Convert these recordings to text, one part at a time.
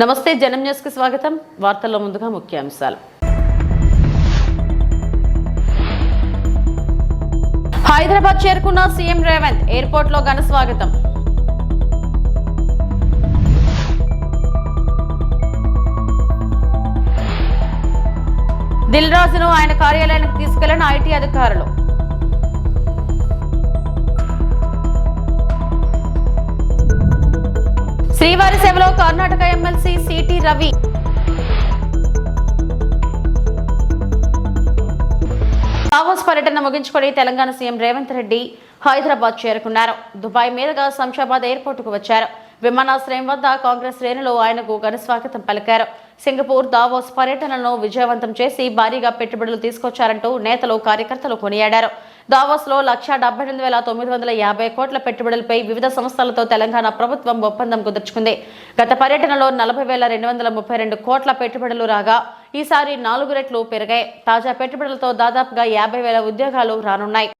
నమస్తే జనం న్యూస్కి స్వాగతం. వార్తల్లో ముందుగా ముఖ్యాంశాలు. హైదరాబాద్ చేరుకున్న సీఎం రేవంత్ ఎయిర్పోర్ట్లో ఘన స్వాగతం. దిల్ రాజును ఆయన కార్యాలయానికి తీసుకెళ్ళిన ఐటీ అధికారులు. శ్రీవారి సేవలో Karnataka MLC C T Ravi. Davos పర్యటన ముగించుకొని తెలంగాణ సీఎం రేవంత్ రెడ్డి హైదరాబాద్ చేరుకున్నారు. దుబాయ్ మీదుగా శంషాబాద్ ఎయిర్పోర్టుకు వచ్చారు. విమానాశ్రయం వద్ద కాంగ్రెస్ శ్రేణులు ఆయనకు ఘన స్వాగతం పలికారు. సింగపూర్ దావోస్ పర్యటనను విజయవంతం చేసి భారీగా పెట్టుబడులు తీసుకొచ్చారంటూ నేతలు కార్యకర్తలు కొనియాడారు. దావోస్లో లక్ష డెబ్బై ఎనిమిది వేల తొమ్మిది వందల యాభై కోట్ల పెట్టుబడులపై వివిధ సంస్థలతో తెలంగాణ ప్రభుత్వం ఒప్పందం కుదుర్చుకుంది. గత పర్యటనలో నలభై వేల రెండు వందల ముప్పై రెండు కోట్ల పెట్టుబడులు రాగా ఈసారి నాలుగు రెట్లు పెరిగాయి. తాజా పెట్టుబడులతో దాదాపుగా యాభై వేల ఉద్యోగాలు రానున్నాయి.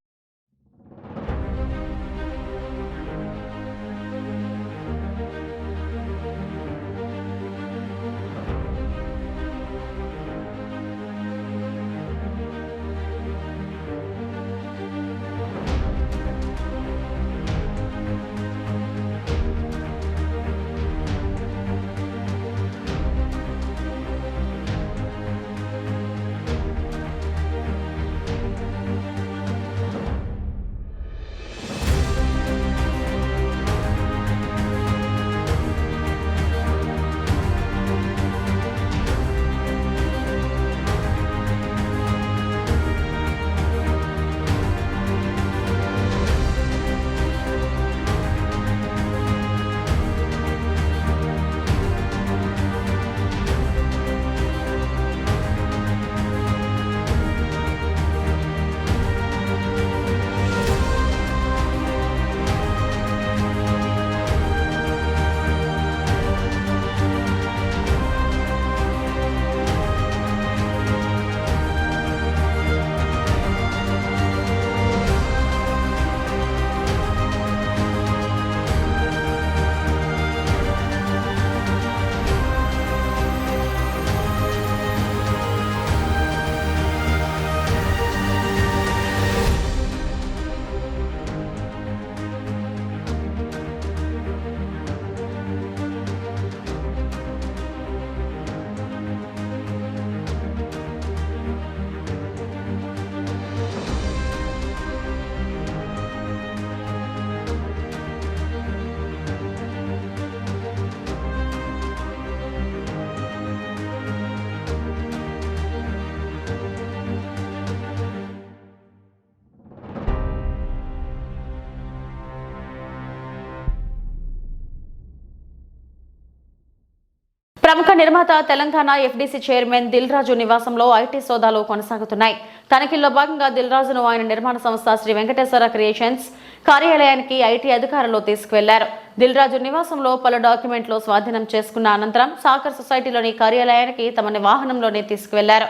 నిర్మాత తెలంగాణ ఎఫ్డీసీ చైర్మన్ దిల్ రాజు నివాసంలో ఐటీ సోదాలు కొనసాగుతున్నాయి. తనిఖీల్లో భాగంగా దిల్ రాజును ఆయన నిర్మాణ సంస్థ శ్రీ వెంకటేశ్వర క్రియేషన్స్ కార్యాలయానికి ఐటీ అధికారులు తీసుకువెళ్ళారు. దిల్ రాజు నివాసంలో పలు డాక్యుమెంట్లు స్వాధీనం చేసుకున్న అనంతరం సాకర్ సొసైటీలోని కార్యాలయానికి తమని వాహనంలోనే తీసుకువెళ్ళారు.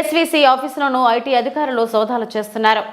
ఎస్వీసీ ఆఫీసులోనూ ఐటీ అధికారులు సోదాలు చేస్తున్నారు.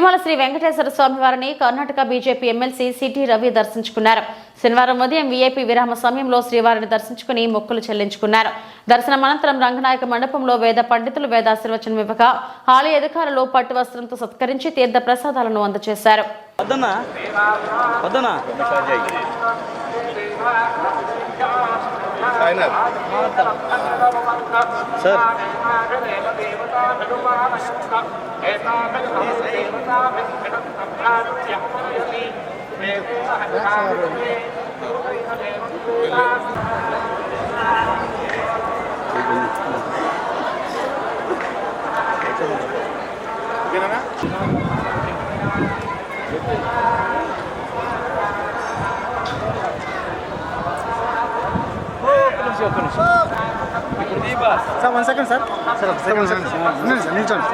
తిరుమల శ్రీ వెంకటేశ్వర స్వామి వారిని Karnataka BJP MLC C T Ravi దర్శించుకున్నారు. శనివారం ఉదయం వీఐపీ విరామ సమయంలో శ్రీవారిని దర్శించుకుని మొక్కులు చెల్లించుకున్నారు. దర్శనం అనంతరం రంగనాయక మండపంలో వేద పండితులు వేదాశీర్వచనం ఇవ్వగా ఆలయ అధికారులు పట్టు వస్త్రంతో సత్కరించి తీర్థ ప్రసాదాలను అందజేశారు. వద్దన్నా వద్దన్నా sir. Sir one second sir sir. ఒక సెకండ్ సార్ ఉండండి సార్ నిల్చోండి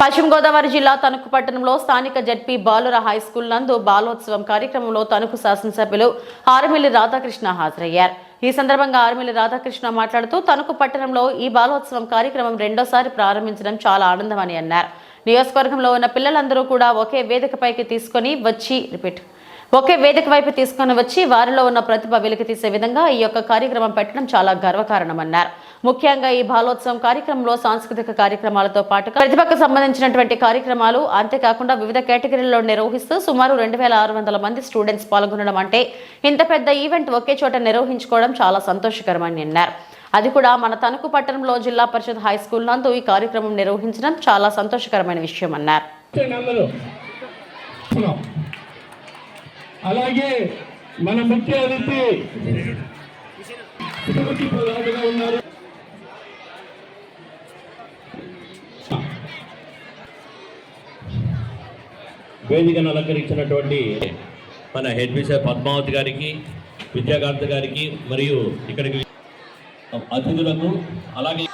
పశ్చిమ గోదావరి జిల్లా తణుకు పట్టణంలో స్థానిక జడ్పీ బాలుర హై స్కూల్ నందు బాలోత్సవం కార్యక్రమంలో తణుకు శాసనసభ్యులు ఆరుమిల్లి రాధాకృష్ణ హాజరయ్యారు. ఈ సందర్భంగా ఆరుమిల్లి రాధాకృష్ణ మాట్లాడుతూ తణుకు పట్టణంలో ఈ బాలోత్సవం కార్యక్రమం రెండోసారి ప్రారంభించడం చాలా ఆనందమని అన్నారు. నియోజకవర్గంలో ఉన్న పిల్లలందరూ కూడా ఒకే వేదికపైకి తీసుకొని వచ్చి రిపీట్ ఒకే వేదిక వైపు తీసుకొని వచ్చి వారిలో ఉన్న ప్రతిభ వెలికి తీసే విధంగా ఈ యొక్క కార్యక్రమం పెట్టడం చాలా గర్వకారణమన్నారు. ముఖ్యంగా ఈ బాలోత్సవం కార్యక్రమంలో సాంస్కృతిక కార్యక్రమాలతో పాటు ప్రతిభకు సంబంధించినటువంటి కార్యక్రమాలు అంతేకాకుండా వివిధ కేటగిరీల్లో నిర్వహిస్తూ సుమారు రెండు వేల ఆరు వందల మంది స్టూడెంట్స్ పాల్గొనడం అంటే ఇంత పెద్ద ఈవెంట్ ఒకే చోట నిర్వహించుకోవడం చాలా సంతోషకరమని అన్నారు. అది కూడా మన తణుకు పట్టణంలో జిల్లా పరిషత్ హై స్కూల్ నందు ఈ కార్యక్రమం నిర్వహించడం చాలా సంతోషకరమైన విషయం అన్నారు అలాగే మన ముఖ్య అతిథి ఉన్నారు. వేదికను అలంకరించినటువంటి మన హెడ్ మిస్టర్ పద్మావతి గారికి విద్యాకాంత్ గారికి మరియు ఇక్కడికి అతిథులకు అలాగే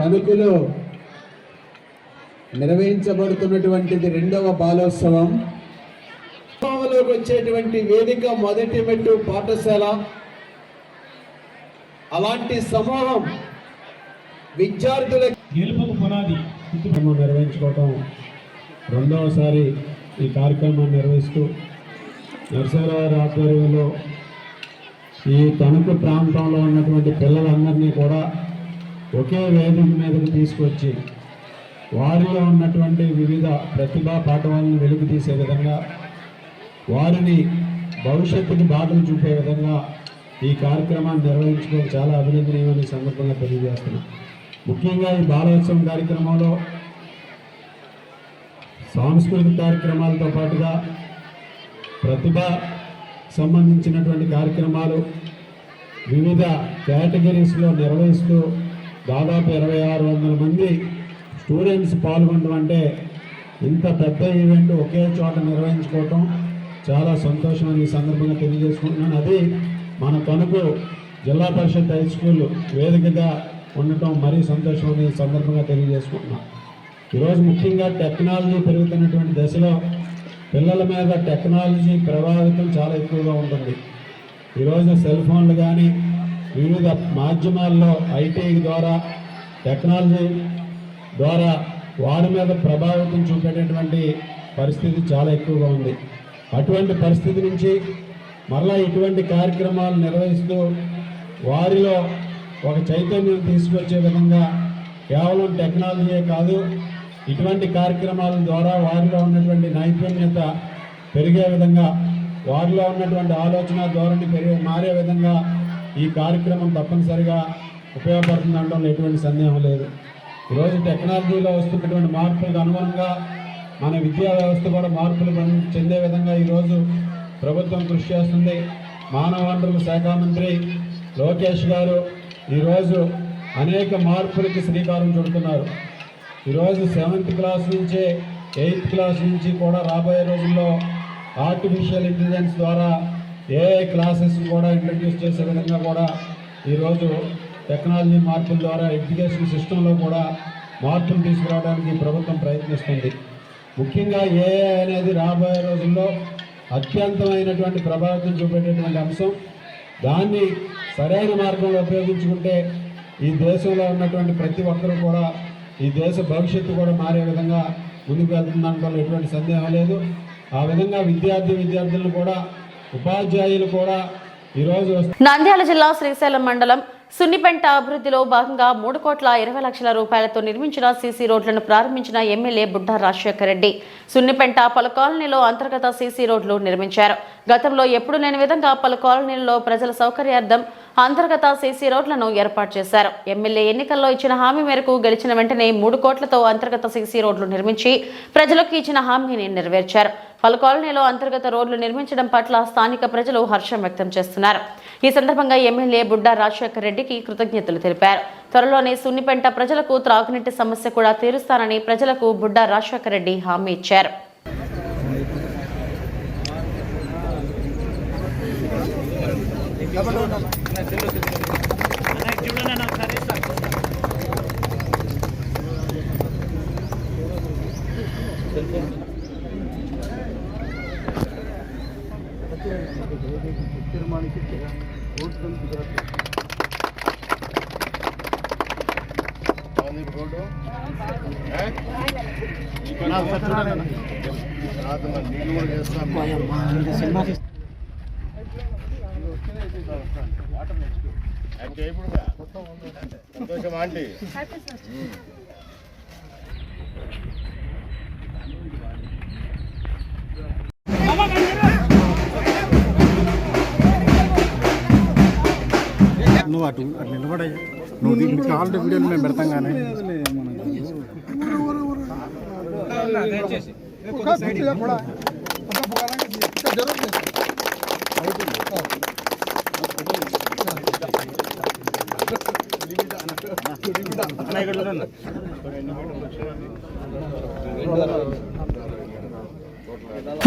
తణుకులో నిర్వహించబడుతున్నటువంటిది రెండవ బాలోత్సవం. లోకి వచ్చేటువంటి వేదిక మొదటి మెట్టు పాఠశాల. అలాంటి సమూహం విద్యార్థుల గెలుపుకు పునాది. నిర్వహించుకోవటం రెండవసారి ఈ కార్యక్రమాన్ని నిర్వహిస్తూ నరసరావు ఆధ్వర్యంలో ఈ తణుకు ప్రాంతంలో ఉన్నటువంటి పిల్లలందరినీ కూడా ఒకే వేదిక మీదకి తీసుకొచ్చి వారిలో ఉన్నటువంటి వివిధ ప్రతిభా పాఠవాలను వెలుగు తీసే విధంగా వారిని భవిష్యత్తుకి బాటలు చూపే విధంగా ఈ కార్యక్రమాన్ని నిర్వహించుకోవడం చాలా అభినందనీయమని సందర్భంగా తెలియజేస్తున్నాం. ముఖ్యంగా ఈ బాలోత్సవం కార్యక్రమంలో సాంస్కృతిక కార్యక్రమాలతో పాటుగా ప్రతిభ సంబంధించినటువంటి కార్యక్రమాలు వివిధ కేటగిరీస్లో నిర్వహిస్తూ దాదాపు ఇరవై ఆరు వందల మంది స్టూడెంట్స్ పాల్గొనడం అంటే ఇంత పెద్ద ఈవెంట్ ఒకే చోట నిర్వహించుకోవటం చాలా సంతోషం అని ఈ సందర్భంగా తెలియజేసుకుంటున్నాను. అది మన తణుకు జిల్లా పరిషత్ హై స్కూల్ వేదికగా ఉండటం మరీ సంతోషం అని ఈ సందర్భంగా తెలియజేసుకుంటున్నాం ఈరోజు ముఖ్యంగా టెక్నాలజీ పెరుగుతున్నటువంటి దశలో పిల్లల మీద టెక్నాలజీ ప్రభావితం చాలా ఎక్కువగా ఉంటుంది. ఈరోజు సెల్ ఫోన్లు కానీ వివిధ మాధ్యమాల్లో ఐటీ ద్వారా టెక్నాలజీ ద్వారా వారి మీద ప్రభావితం చూపేటటువంటి పరిస్థితి చాలా ఎక్కువగా ఉంది. అటువంటి పరిస్థితి నుంచి మరలా ఇటువంటి కార్యక్రమాలు నిర్వహిస్తూ వారిలో ఒక చైతన్యం తీసుకొచ్చే విధంగా కేవలం టెక్నాలజీయే కాదు ఇటువంటి కార్యక్రమాల ద్వారా వారిలో ఉన్నటువంటి నైపుణ్యత పెరిగే విధంగా వారిలో ఉన్నటువంటి ఆలోచన ధోరణి పెరిగే మారే విధంగా ఈ కార్యక్రమం తప్పనిసరిగా ఉపయోగపడుతుంది అనడంలో ఎటువంటి సందేహం లేదు. ఈరోజు టెక్నాలజీలో వస్తున్నటువంటి మార్పులకు అనుగుణంగా మన విద్యా వ్యవస్థ కూడా మార్పులు చెందే విధంగా ఈరోజు ప్రభుత్వం కృషి చేస్తుంది. మానవ వనరుల శాఖ మంత్రి లోకేష్ గారు ఈరోజు అనేక మార్పులకి శ్రీకారం చుడుతున్నారు. ఈరోజు సెవెంత్ క్లాస్ నుంచే ఎయిత్ క్లాస్ నుంచి కూడా రాబోయే రోజుల్లో ఆర్టిఫిషియల్ ఇంటెలిజెన్స్ ద్వారా ఏఐ క్లాసెస్ కూడా ఇంట్రడ్యూస్ చేసే విధంగా కూడా ఈరోజు టెక్నాలజీ మార్పుల ద్వారా ఎడ్యుకేషన్ సిస్టంలో కూడా మార్పులు తీసుకురావడానికి ప్రభుత్వం ప్రయత్నిస్తుంది. ముఖ్యంగా ఏఐ అనేది రాబోయే రోజుల్లో అత్యంతమైనటువంటి ప్రభావితం చూపేటటువంటి అంశం. దాన్ని సరైన మార్గంలో ఉపయోగించుకుంటే ఈ దేశంలో ఉన్నటువంటి ప్రతి ఒక్కరూ కూడా ఈ దేశ భవిష్యత్తు కూడా మారే విధంగా ముందుకు వెళ్తుందంటే ఎటువంటి సందేహం లేదు. ఆ విధంగా విద్యార్థి విద్యార్థులను కూడా ఉపాధ్యాయులు కూడా ఈరోజు నంద్యాల జిల్లా శ్రీశైలం మండలం సున్నిపెంట అభివృద్ధిలో భాగంగా మూడు కోట్ల ఇరవై లక్షల రూపాయలతో నిర్మించిన సీసీ రోడ్లను ప్రారంభించిన ఎమ్మెల్యే బుడ్డ రాజశేఖర రెడ్డి. సున్నిపెంట పలు కాలనీలో అంతర్గత సీసీ రోడ్లు నిర్మించారు. గతంలో ఎప్పుడు లేని విధంగా పలు కాలనీల్లో ప్రజల సౌకర్యార్థం అంతర్గత సీసీ రోడ్లను ఏర్పాటు చేశారు. ఎమ్మెల్యే ఎన్నికల్లో ఇచ్చిన హామీ మేరకు గెలిచిన వెంటనే మూడు కోట్లతో అంతర్గత సీసీ రోడ్లు నిర్మించి ప్రజలకు ఇచ్చిన హామీని నెరవేర్చారు. పలు కాలనీలో అంతర్గత రోడ్లు నిర్మించడం పట్ల స్థానిక ప్రజలు హర్షం వ్యక్తం చేస్తున్నారు. ఈ సందర్భంగా ఎమ్మెల్యే బుడ్డా రాజశేఖర్ రెడ్డికి కృతజ్ఞతలు తెలిపారు. త్వరలోనే సున్నిపెంట ప్రజలకు త్రాగునీటి సమస్య కూడా తీరుస్తానని ప్రజలకు బుడ్డా రాజశేఖర్ రెడ్డి హామీ ఇచ్చారు. hacerlo సంతోషం ఆంటీ నువ్వు అటు అటు నిలబడయ్యా. నువ్వు దీనికి కావాలంటే వీడియోలు మేము పెడతాం కానీ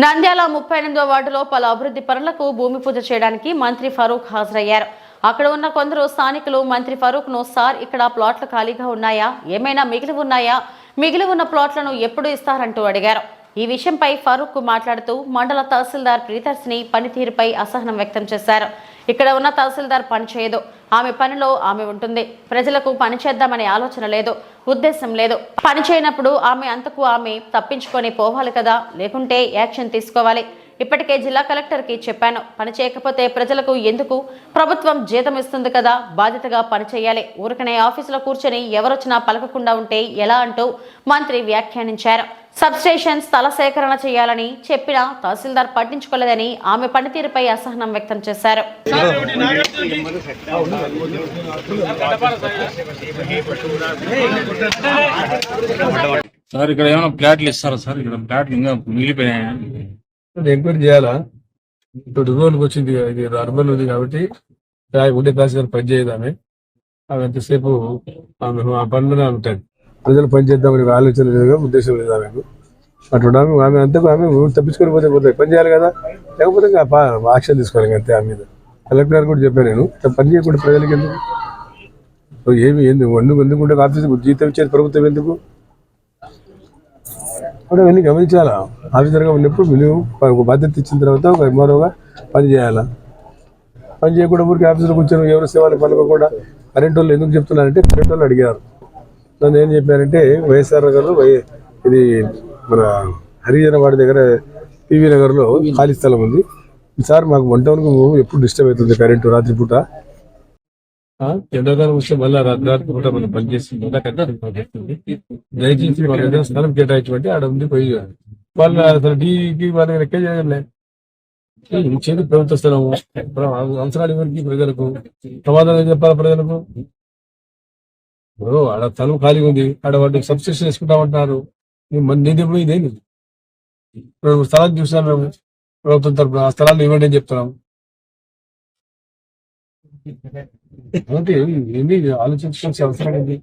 నంద్యాల ముప్పై ఎనిమిదో వార్డులో పలు అభివృద్ధి పనులకు భూమి పూజ చేయడానికి మంత్రి ఫరూక్ హాజరయ్యారు. అక్కడ ఉన్న కొందరు స్థానికులు మంత్రి ఫరూక్ను సార్ ఇక్కడ ప్లాట్లు ఖాళీగా ఉన్నాయా? ఏమైనా మిగిలి ఉన్నాయా? మిగిలి ఉన్న ప్లాట్లను ఎప్పుడు ఇస్తారంటూ అడిగారు. ఈ విషయంపై ఫరూక్ మాట్లాడుతూ మండల తహసీల్దార్ ప్రీదర్శిని పనితీరుపై అసహనం వ్యక్తం చేశారు. ఇక్కడ ఉన్న తహసీల్దార్ పని చేయదు. ఆమె పనిలో ఆమె ఉంటుంది. ప్రజలకు పని చేద్దామనే ఆలోచన లేదు. ఉద్దేశం లేదు. పని చేయనప్పుడు ఆమె అంతకు ఆమె తప్పించుకొని పోవాలి కదా. లేకుంటే యాక్షన్ తీసుకోవాలి. ఇప్పటికే జిల్లా కలెక్టర్కి చెప్పాను. పని చేయకపోతే ప్రజలకు ఎందుకు? ప్రభుత్వం జీతం ఇస్తుంది కదా బాధ్యతగా పనిచేయాలి ఊరికనే ఆఫీసులో కూర్చొని ఎవరొచ్చినా పలకకుండా ఉంటే ఎలా అంటూ మంత్రి వ్యాఖ్యానించారు. సబ్స్టేషన్ స్థల సేకరణ చేయాలని చెప్పినా తహసీల్దార్ పట్టించుకోలేదని ఆమె పనితీరుపై అసహనం వ్యక్తం చేశారు. సార్ ఇక్కడ ఏమైనా ప్లాట్లు ఇస్తారా సార్? ఇక్కడ ప్లాట్లు ఇంకా మిగిలిపోయాయి ఎంక్వైరీ చేయాలా? ఇప్పుడు రూరల్కి వచ్చింది ఇది అర్బన్ ఉంది కాబట్టి ఉండే తహసీల్దార్ పని చేయదు ఆమె ఎంతసేపు ఆమె ఆ పనులనే ఉంటుంది ప్రజలు పని చేద్దామని ఆలోచన లేదు ఉద్దేశం లేదు ఆమెకు? అటు ఆమె ఆమె అంతకు ఆమె ఊరు తప్పించుకొని పోతే పోతాయి పని చేయాలి కదా. లేకపోతే యాక్షన్ తీసుకోవాలి అంతే ఆమె మీద. కలెక్టర్ కూడా చెప్పాను నేను పని చేయకుండా ప్రజలకి ఎందుకు? ఏమి ఎందుకు ఎందుకు ఎందుకుంటే ఆఫీస్ జీతం ఇచ్చేది ప్రభుత్వం ఎందుకు? కూడా అవన్నీ గమనించాలా? ఆఫీసర్గా ఉన్నప్పుడు మినిమం ఒక బాధ్యత ఇచ్చిన తర్వాత ఒక మరోగా పని చేయాలా పని చేయకుండా ఊరికి ఆఫీసులో కూర్చొని ఎవరు సేవలు పనుకోకుండా కరెంట్ వాళ్ళు ఎందుకు చెప్తున్నారంటే కరెంట్ వాళ్ళు అడిగారు. నన్ను ఏం చెప్పారంటే వైఎస్ఆర్ నగర్లో వై ఇది మన హరిజన వాడి దగ్గర పీవీ నగర్లో ఖాళీ స్థలం ఉంది. సార్ మాకు వన్ టౌన్కు ఎప్పుడు డిస్టర్బ్ అవుతుంది కరెంటు రాత్రిపూట? ఎండాకాలం వస్తే మళ్ళీ రాత్రి పూట మనం పనిచేస్తుంది దయచేసి వాళ్ళకి ఏదైనా స్థలం కేటాయించబట్టి ఆడ ఉంది పోయి వాళ్ళ అసలు డీకి వాళ్ళకి లెక్క చేయలే? ఇచ్చేది ప్రభుత్వ స్థలం అవసరాలు ఎవరికి? ప్రజలకు. సమాధానం చెప్పాలి ప్రజలకు? ఇప్పుడు ఆడ స్థలం ఖాళీగా ఉంది. ఆడ వాటికి సబ్స్క్రిప్షన్ వేసుకుంటామంటున్నారు. మన నీది ఇప్పుడు ఇదేంది? చూసాం మేము ప్రభుత్వం తరఫున ఆ స్థలాలు ఇవ్వండి అని చెప్తున్నాం. అంటే ఏంది ఆలోచించుకోవాల్సిన అవసరం ఏంటి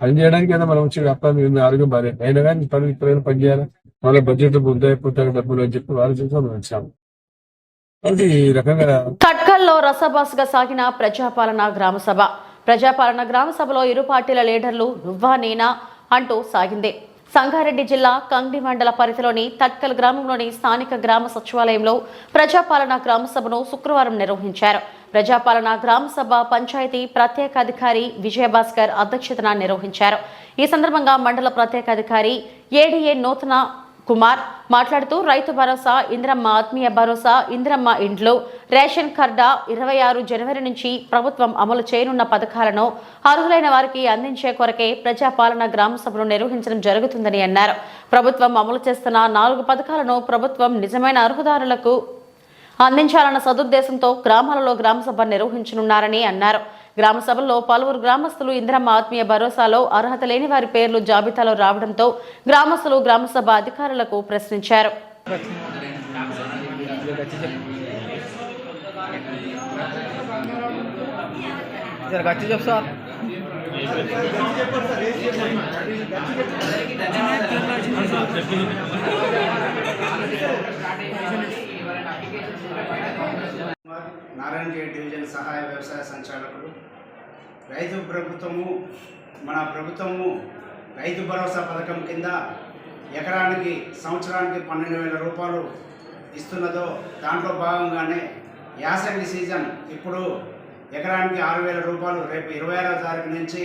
పని చేయడానికి కదా మనం వచ్చి వ్యాపారం ఏమి ఆరోగ్యం బాగాలేదు. అయినా కానీ పని ఇప్పుడైనా పని చేయాలి. వాళ్ళ బడ్జెట్ బుద్ధి అయిపోతాయి డబ్బులు అని చెప్పి ఆలోచించుకొని వచ్చాము. కాబట్టి రకంగా ఖట్కల్లో రసబాసుగా సాగిన ప్రజాపాలన గ్రామ సభ. ప్రజాపాలన గ్రామ సభలో ఇరు పార్టీల లీడర్లు నువ్వా నేనా అంటూ సాగిందే. సంగారెడ్డి జిల్లా కంగ్డి మండల పరిధిలోని తట్కల్ గ్రామంలోని స్థానిక గ్రామ సచివాలయంలో ప్రజాపాలన గ్రామ సభను శుక్రవారం నిర్వహించారు. ప్రజాపాలన గ్రామ సభ పంచాయతీ ప్రత్యేక అధికారి విజయభాస్కర్ అధ్యక్షతన నిర్వహించారు. ఈ సందర్భంగా మండల ప్రత్యేక అధికారి ఏడీఏ నూతన కుమార్ మాట్లాడుతూ రైతు భరోసా ఇంద్రమ్మ ఆత్మీయ భరోసా ఇంద్రమ్మ ఇండ్లు రేషన్ కార్డా ఇరవై ఆరు జనవరి నుంచి ప్రభుత్వం అమలు చేయనున్న పథకాలను అర్హులైన వారికి అందించే కొరకే ప్రజాపాలన గ్రామ సభను నిర్వహించడం జరుగుతుందని అన్నారు. ప్రభుత్వం అమలు చేస్తున్న నాలుగు పథకాలను ప్రభుత్వం నిజమైన అర్హుదారులకు అందించాలన్న సదుద్దేశంతో గ్రామాలలో గ్రామ సభ నిర్వహించనున్నారని అన్నారు. గ్రామ సభల్లో పలువురు గ్రామస్తులు ఇందిరమ్మ ఆత్మీయ భరోసాలో అర్హత లేని వారి పేర్లు జాబితాలో రావడంతో గ్రామస్తులు గ్రామసభ అధికారులకు ప్రశ్నించారు జర గట్టి చెప్పు సార్ నారాయణగేట్ డివిజన్ సహాయ వ్యవసాయ సంచాలకుడు. రైతు ప్రభుత్వము మన ప్రభుత్వము రైతు భరోసా పథకం కింద ఎకరానికి సంవత్సరానికి పన్నెండు వేల రూపాయలు ఇస్తున్నదో దాంట్లో భాగంగానే యాసంగి సీజన్ ఇప్పుడు ఎకరానికి ఆరు వేల రూపాయలు రేపు ఇరవై ఆరో తారీఖు నుంచి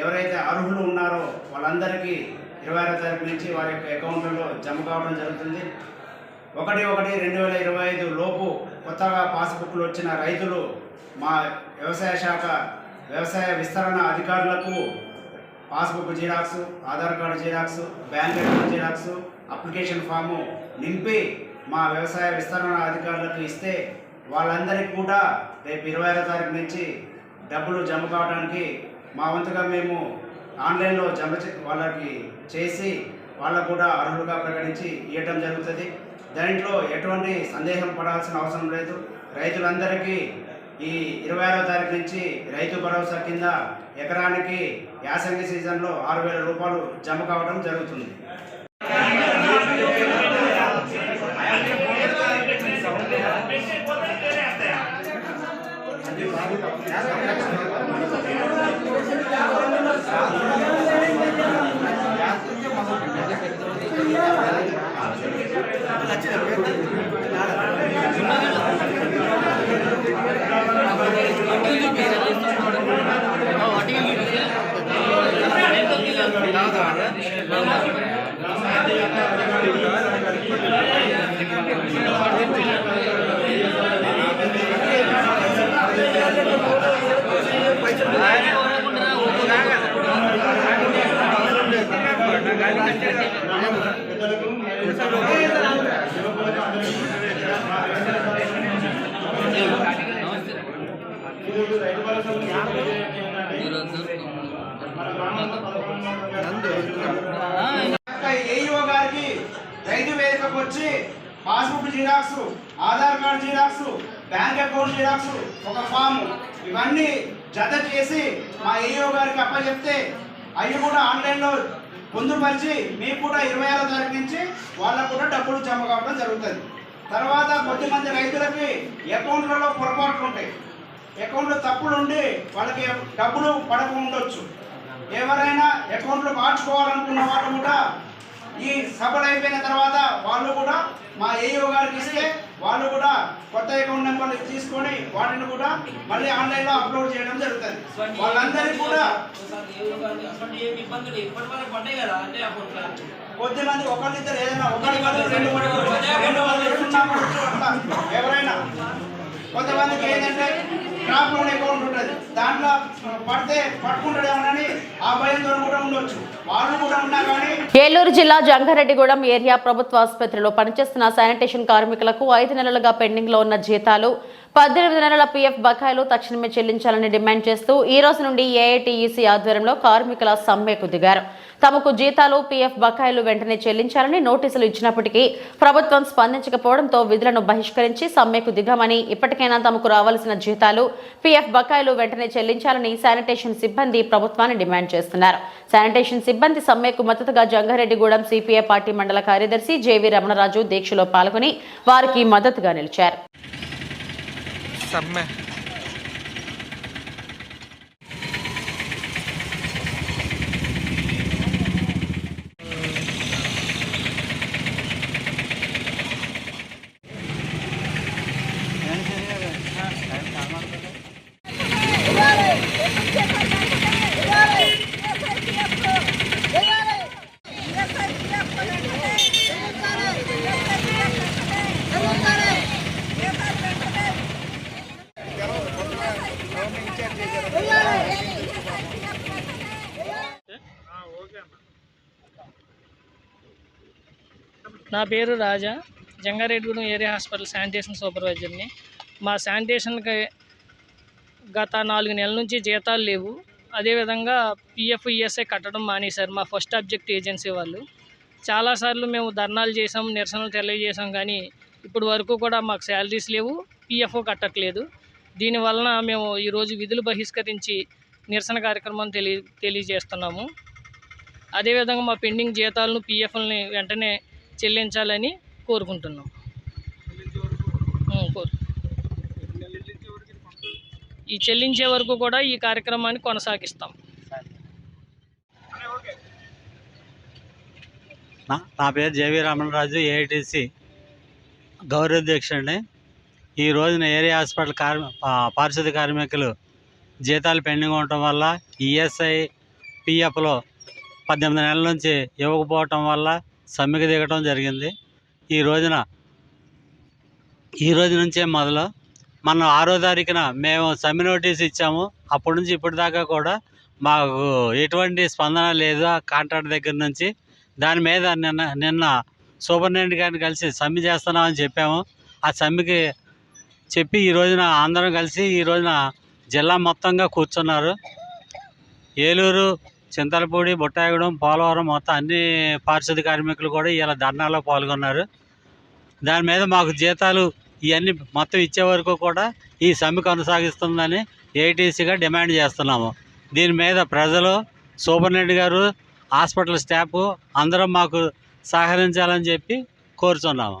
ఎవరైతే అర్హులు ఉన్నారో వాళ్ళందరికీ ఇరవై ఆరో తారీఖు నుంచి వారి యొక్క అకౌంట్లలో జమ కావడం జరుగుతుంది. ఒకటి ఒకటి రెండు వేల ఇరవై ఐదు లోపు కొత్తగా పాస్బుక్లు వచ్చిన రైతులు మా వ్యవసాయ శాఖ వ్యవసాయ విస్తరణ అధికారులకు passbook xerox Aadhaar card xerox bank account xerox application form నింపి మా వ్యవసాయ విస్తరణ అధికారులకు ఇస్తే వాళ్ళందరికీ కూడా రేపు ఇరవై ఐదో తారీఖు నుంచి డబ్బులు జమ కావడానికి మా వంతుగా మేము ఆన్లైన్లో జమ చే- వాళ్ళకి చేసి వాళ్ళకు కూడా అర్హులుగా ప్రకటించి ఇవ్వటం జరుగుతుంది. దాంట్లో ఎటువంటి సందేహం పడాల్సిన అవసరం లేదు. రైతులందరికీ ఈ ఇరవై ఆరో తారీఖు నుంచి రైతు భరోసా కింద ఎకరానికి యాసంగి సీజన్లో ఆరు వేల రూపాయలు జమ కావడం జరుగుతుంది. బ్యాంక్ అకౌంట్ జిరాక్స్ ఒక ఫామ్ ఇవన్నీ జత చేసి మా ఏఓ గారికి అప్పచెప్తే అవి కూడా ఆన్లైన్లో పొందుపరిచి మీకు కూడా ఇరవై ఆరో తారీఖు నుంచి వాళ్ళకు కూడా డబ్బులు జమ కావడం జరుగుతుంది. తర్వాత కొద్దిమంది రైతులకి అకౌంట్లలో పొరపాట్లు ఉంటాయి. అకౌంట్లో తప్పులు ఉండి వాళ్ళకి డబ్బులు పడక ఉండొచ్చు. ఎవరైనా అకౌంట్లు మార్చుకోవాలనుకున్న వాళ్ళు కూడా ఈ సభలు అయిపోయిన తర్వాత వాళ్ళు కూడా మా ఏఓ గారికి ఇస్తే వాళ్ళు కూడా కొత్త అకౌంట్ నెంబర్లు తీసుకొని వాటిని కూడా మళ్ళీ ఆన్లైన్లో అప్లోడ్ చేయడం జరుగుతుంది. వాళ్ళందరికీ కూడా కొద్దిమంది ఒకరిద్దరు ఏదైనా ఒకరి ఎవరైనా. కొంతమందికి ఏంటంటే క్రాప్ లోన్ అకౌంట్ ఉంటుంది. దాంట్లో పడితే పట్టుకుంటాడేమోనని ఆ భయంతో కూడా ఉండొచ్చు. వాళ్ళు కూడా ఉన్నా కానీ ఏలూరు జిల్లా జంగారెడ్డిగూడెం ఏరియా ప్రభుత్వ ఆసుపత్రిలో పనిచేస్తున్న శానిటేషన్ కార్మికులకు ఐదు నెలలుగా పెండింగ్లో ఉన్న జీతాలు పద్దెనిమిది నెలల పీఎఫ్ బకాయిలు తక్షణమే చెల్లించాలని డిమాండ్ చేస్తూ ఈ రోజు నుండి ఏఐటీఈసీ ఆధ్వర్యంలో కార్మికుల సమ్మెకు దిగారు. తమకు జీతాలు పీఎఫ్ బకాయిలు వెంటనే చెల్లించాలని నోటీసులు ఇచ్చినప్పటికీ ప్రభుత్వం స్పందించకపోవడంతో విధులను బహిష్కరించి సమ్మెకు దిగామని ఇప్పటికైనా తమకు రావాల్సిన జీతాలు పీఎఫ్ బకాయిలు వెంటనే చెల్లించాలని శానిటేషన్ సిబ్బంది ప్రభుత్వాన్ని డిమాండ్ చేస్తున్నారు. శానిటేషన్ సిబ్బంది సమ్మెకు మద్దతుగా జంగారెడ్డిగూడెం సిపిఐ పార్టీ మండల కార్యదర్శి జేవి రమణరాజు దీక్షలో పాల్గొని వారికి మద్దతుగా నిలిచారు. సమ్మె నా పేరు Raja. Jangareddygudem area hospital sanitation సూపర్వైజర్ని. మా శానిటేషన్కి గత నాలుగు నెలల నుంచి జీతాలు లేవు. అదేవిధంగా పిఎఫ్ ఈఎస్ఐ కట్టడం మానేశారు మా ఫస్ట్ అబ్జెక్ట్ ఏజెన్సీ వాళ్ళు. చాలాసార్లు మేము ధర్నాలు చేసాం నిరసనలు తెలియజేసాం కానీ ఇప్పుడు వరకు కూడా మాకు శాలరీస్ లేవు పిఎఫ్ కట్టట్లేదు. దీనివలన మేము ఈరోజు విధులు బహిష్కరించి నిరసన కార్యక్రమం తెలియ తెలియజేస్తున్నాము. అదేవిధంగా మా పెండింగ్ జీతాలను పిఎఫ్లని వెంటనే చెల్లించాలని కోరుకుంటున్నాం. ఈ చెల్లించే వరకు కూడా ఈ కార్యక్రమాన్ని కొనసాగిస్తాం. నా నా పేరు జేవి రమణరాజు ఏఐటీసీ గౌరవాధ్యక్షుడిని. ఈ రోజున ఏరియా హాస్పిటల్ కార్మి పారిశుద్ధ్య కార్మికులు జీతాలు పెండింగ్ ఉండటం వల్ల ఈఎస్ఐ పిఎఫ్లో పద్దెనిమిది నెలల నుంచి ఇవ్వకపోవటం వల్ల సమ్మెకు దిగటం జరిగింది. ఈ రోజున ఈ రోజు నుంచే మొదలు. మన ఆరో తారీఖున మేము సమ్మె నోటీస్ ఇచ్చాము. అప్పటి నుంచి ఇప్పటిదాకా కూడా మాకు ఎటువంటి స్పందన లేదు ఆ కాంట్రాక్ట్ దగ్గర నుంచి. దాని మీద నిన్న నిన్న సూపరింటెండెంట్ గారిని కలిసి సమ్మె చేస్తున్నామని చెప్పాము. ఆ సమ్మెకి చెప్పి ఈ రోజున అందరం కలిసి ఈ రోజున జిల్లా మొత్తంగా కూర్చున్నారు. ఏలూరు చింతలపూడి బుట్టాయగూడెం పోలవరం మొత్తం అన్ని పారిశుద్ధ్య కార్మికులు కూడా ఇలా ధర్నాలో పాల్గొన్నారు. దాని మీద మాకు జీతాలు ఇవన్నీ మొత్తం ఇచ్చే వరకు కూడా ఈ సమ్మె కొనసాగిస్తుందని ఏటీసీగా డిమాండ్ చేస్తున్నాము. దీని మీద ప్రజలు సూపరింటెండెంట్ గారు హాస్పిటల్ స్టాఫ్ అందరం మాకు సహకరించాలని చెప్పి కోరుచున్నాము.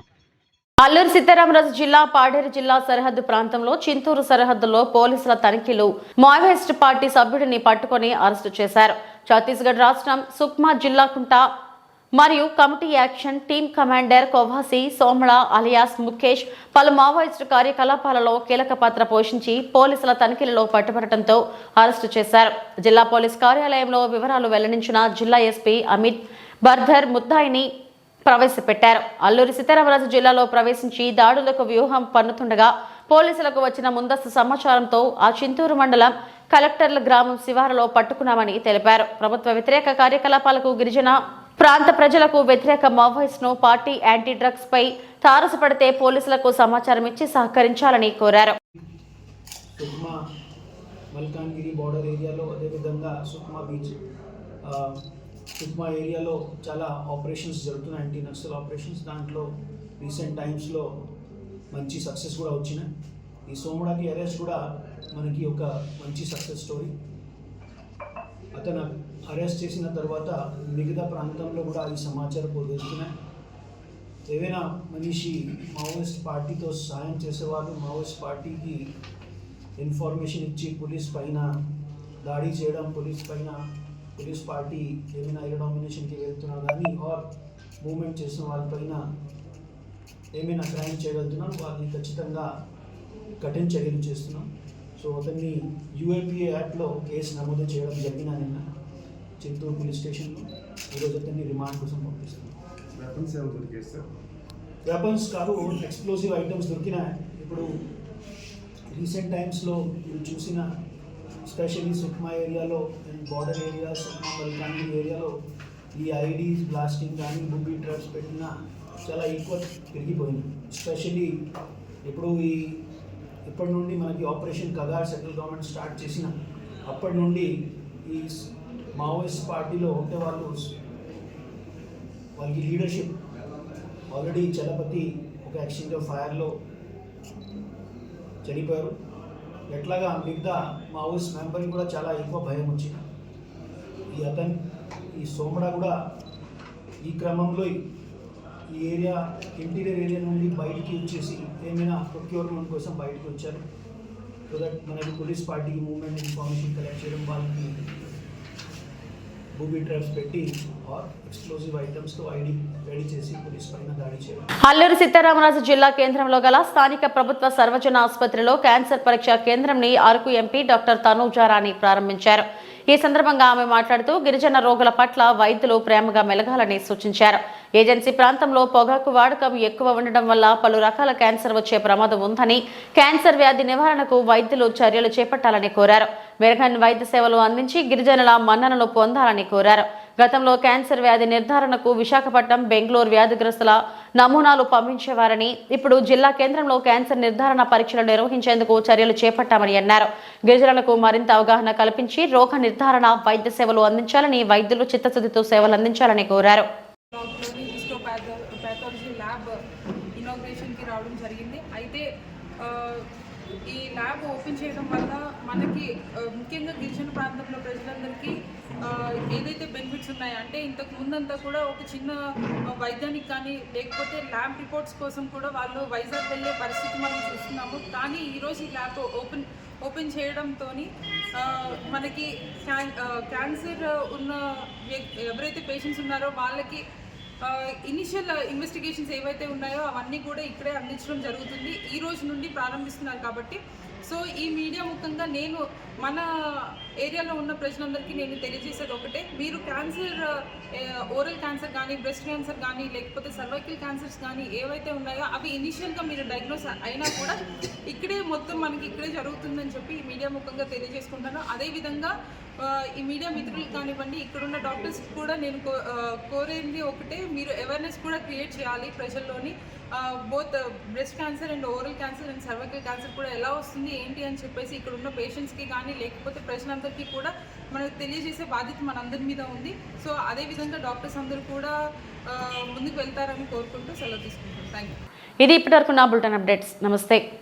అల్లూరు సీతారామరాజు జిల్లా పాడేరు జిల్లా సరిహద్దు ప్రాంతంలో చింతూరు సరిహద్దులో పోలీసుల తనిఖీలు మావోయిస్ట్ పార్టీ సభ్యుడిని పట్టుకొని అరెస్టు చేశారు. ఛత్తీస్గఢ్ రాష్ట్రం సుక్మా జిల్లాకుంట మరియు committee action team commander Kowasi Somala alias Mukesh పలు మావోయిస్టు కార్యకలాపాలలో కీలక పాత్ర పోషించి పోలీసుల తనిఖీలలో పట్టుబడటంతో అరెస్టు చేశారు. జిల్లా పోలీస్ కార్యాలయంలో వివరాలు వెల్లడించిన జిల్లా ఎస్పీ అమిత్ బర్ధర్ ముద్దాయిని ప్రవేశపెట్టారు. అల్లూరి సీతారామరాజు జిల్లాలో ప్రవేశించి దాడులకు వ్యూహం పన్నుతుండగా పోలీసులకు వచ్చిన ముందస్తు సమాచారంతో ఆ చింతూరు మండలం కలెక్టర్ల గ్రామం శివారులో పట్టుకున్నామని తెలిపారు. ప్రభుత్వ వ్యతిరేక కార్యకలాపాలకు గిరిజన ప్రాంత ప్రజలకు వ్యతిరేక మావోయిస్ట్ పార్టీ యాంటీ డ్రగ్స్ పై తారసపడితే పోలీసులకు సమాచారం ఇచ్చి సహకరించాలని కోరారు. మల్కాన్గిరి బార్డర్ ఏరియాలో అదేవిధంగా సుక్మా బీచ్ సుక్మా ఏరియాలో చాలా ఆపరేషన్స్ జరుగుతున్నాయి యాంటీ నక్సల్ ఆపరేషన్స్. దాంట్లో రీసెంట్ టైమ్స్లో మంచి సక్సెస్ కూడా వచ్చినాయి ఈ సోముడాకి అరెస్ట్ కూడా మనకి ఒక మంచి సక్సెస్ స్టోరీ అతను అరెస్ట్ చేసిన తర్వాత మిగతా ప్రాంతంలో కూడా ఈ సమాచారం వెళ్తున్నాయి ఏవైనా మనిషి మావోయిస్ట్ పార్టీతో సాయం చేసేవాళ్ళు మావోయిస్ట్ పార్టీకి ఇన్ఫర్మేషన్ ఇచ్చి పోలీస్ పైన దాడి చేయడం పోలీస్ పైన పోలీస్ పార్టీ ఏమైనా ఏ డామినేషన్కి వెళ్తున్నా కానీ ఆర్ మూమెంట్ చేసిన వాళ్ళపైన ఏమైనా క్రైమ్ చేయగలుగుతున్నాం వాళ్ళని ఖచ్చితంగా కఠిన చర్యలు చేస్తున్నాం. సో అతన్ని యూఏపీఏ యాక్ట్లో కేసు నమోదు చేయడం జరిగిన నిన్న చిత్తూరు పోలీస్ స్టేషన్లో. ఈరోజు అతన్ని రిమాండ్ కోసం పంపిస్తున్నాం. వెపన్స్ కాదు ఎక్స్ప్లోజివ్ ఐటమ్స్ దొరికినాయి ఇప్పుడు రీసెంట్ టైమ్స్లో మీరు చూసిన ఎస్పెషల్లీ సుక్మా ఏరియాలో and border area Sukma Malkangiri ఏరియాలో ఈ ఐడీస్ బ్లాస్టింగ్ కానీ బుబ్బీ ట్రాప్స్ పెట్టిన చాలా ఎక్కువ పెరిగిపోయింది. ఎస్పెషల్లీ ఇప్పుడు ఈ ఇప్పటి నుండి మనకి operation Kagar central government start చేసిన అప్పటి నుండి ఈ మావోయిస్ట్ పార్టీలో ఉండే వాళ్ళు వాళ్ళకి లీడర్షిప్ ఆల్రెడీ చలపతి ఒక యాక్సిడెంట్ ఆఫ్ ఫైర్లో చనిపోయారు ఎట్లాగా మిగతా మావోయిస్ట్ మెంబర్కి కూడా చాలా ఎక్కువ భయం వచ్చింది. ఈ అతను ఈ సోమడ కూడా ఈ క్రమంలో ఈ ఏరియా ఇంటీరియర్ ఏరియా నుండి బయటికి వచ్చేసి ఏమైనా ప్రొక్యూర్మెంట్ కోసం బయటకు వచ్చారు. సో దట్ మనకి పోలీస్ పార్టీకి మూవ్మెంట్ ఇన్ఫర్మేషన్ కలెక్ట్ చేయడం వాళ్ళకి అల్లూరు సీతారామరాజు జిల్లా కేంద్రంలో గల స్థానిక ప్రభుత్వ సర్వజన ఆసుపత్రిలో క్యాన్సర్ పరీక్ష కేంద్రంని అరకు ఎంపీ డాక్టర్ తనూజారాణి ప్రారంభించారు. ఈ సందర్భంగా ఆమె మాట్లాడుతూ గిరిజన రోగుల పట్ల వైద్యులు ప్రేమగా మెలగాలని సూచించారు. ఏజెన్సీ ప్రాంతంలో పొగాకు వాడకం ఎక్కువ ఉండడం వల్ల పలు రకాల క్యాన్సర్ వచ్చే ప్రమాదం ఉందని క్యాన్సర్ వ్యాధి నివారణకు వైద్యులు చర్యలు చేపట్టాలని కోరారు. మెరుగైన వైద్య సేవలు అందించి గిరిజనుల మన్ననలు పొందాలని కోరారు. గతంలో క్యాన్సర్ వ్యాధి నిర్ధారణకు విశాఖపట్నం బెంగళూరు వ్యాధిగ్రస్తుల నమూనాలు పంపించేవారని ఇప్పుడు జిల్లా కేంద్రంలో క్యాన్సర్ నిర్ధారణ పరీక్షలు నిర్వహించేందుకు చర్యలు చేపట్టామని అన్నారు. గిరిజనులకు మరింత అవగాహన కల్పించి రోగ నిర్ధారణ వైద్య సేవలు అందించాలని వైద్యులు చిత్తశుద్ధితో సేవలు అందించాలని కోరారు బ్లాక్లోని హిస్టోపాథో పాథాలజీ ల్యాబ్ ఇనాగ్రేషన్కి రావడం జరిగింది అయితే ఆ, ఈ ల్యాబ్ ఓపెన్ చేయడం వల్ల మనకి ఆ, ముఖ్యంగా గిరిజన ప్రాంతంలో ప్రజలందరికీ ఆ, ఏదైతే బెనిఫిట్స్ ఉన్నాయి. అంటే ఇంతకు ముందంతా కూడా ఒక చిన్న వైద్యానికి కానీ లేకపోతే ల్యాబ్ రిపోర్ట్స్ కోసం కూడా వాళ్ళు వైజాగ్ వెళ్ళే పరిస్థితి మనం చూస్తున్నాము. కానీ ఈరోజు ఈ ల్యాబ్ ఓపెన్ ఓపెన్ చేయడంతో మనకి క్యాన్సర్ ఉన్న ఎవరైతే పేషెంట్స్ ఉన్నారో వాళ్ళకి ఇనిషియల్ ఇన్వెస్టిగేషన్స్ ఏవైతే ఉన్నాయో అవన్నీ కూడా ఇక్కడే అందించడం జరుగుతుంది. ఈ రోజు నుండి ప్రారంభిస్తున్నారు కాబట్టి సో ఈ మీడియా ముఖంగా నేను మన ఏరియాలో ఉన్న ప్రజలందరికీ నేను తెలియజేసేది ఒకటే. మీరు క్యాన్సర్ ఓరల్ క్యాన్సర్ కానీ బ్రెస్ట్ క్యాన్సర్ కానీ లేకపోతే సర్వైకల్ క్యాన్సర్స్ కానీ ఏవైతే ఉన్నాయో అవి ఇనిషియల్గా మీరు డయాగ్నోస్ అయినా కూడా ఇక్కడే మొత్తం మనకి ఇక్కడే జరుగుతుందని చెప్పి ఈ మీడియా ముఖంగా తెలియజేసుకుంటాను. అదేవిధంగా ఈ మీడియా మిత్రులు కానివ్వండి ఇక్కడున్న డాక్టర్స్ కూడా నేను కో- కోరేది ఒకటే. మీరు అవేర్నెస్ కూడా క్రియేట్ చేయాలి ప్రజల్లోని. Both breast cancer and oral cancer and cervical cancer కూడా ఎలా వస్తుంది ఏంటి అని చెప్పేసి ఇక్కడ ఉన్న పేషెంట్స్కి కానీ లేకపోతే ప్రజలందరికీ కూడా మనకు తెలియజేసే బాధ్యత మనందరి మీద ఉంది. సో అదేవిధంగా డాక్టర్స్ అందరూ కూడా ముందుకు వెళ్తారని కోరుకుంటూ సెలవు తీసుకుంటాం థ్యాంక్ యూ ఇది ఇప్పటివరకు నా బులెటిన్ అప్డేట్స్. నమస్తే.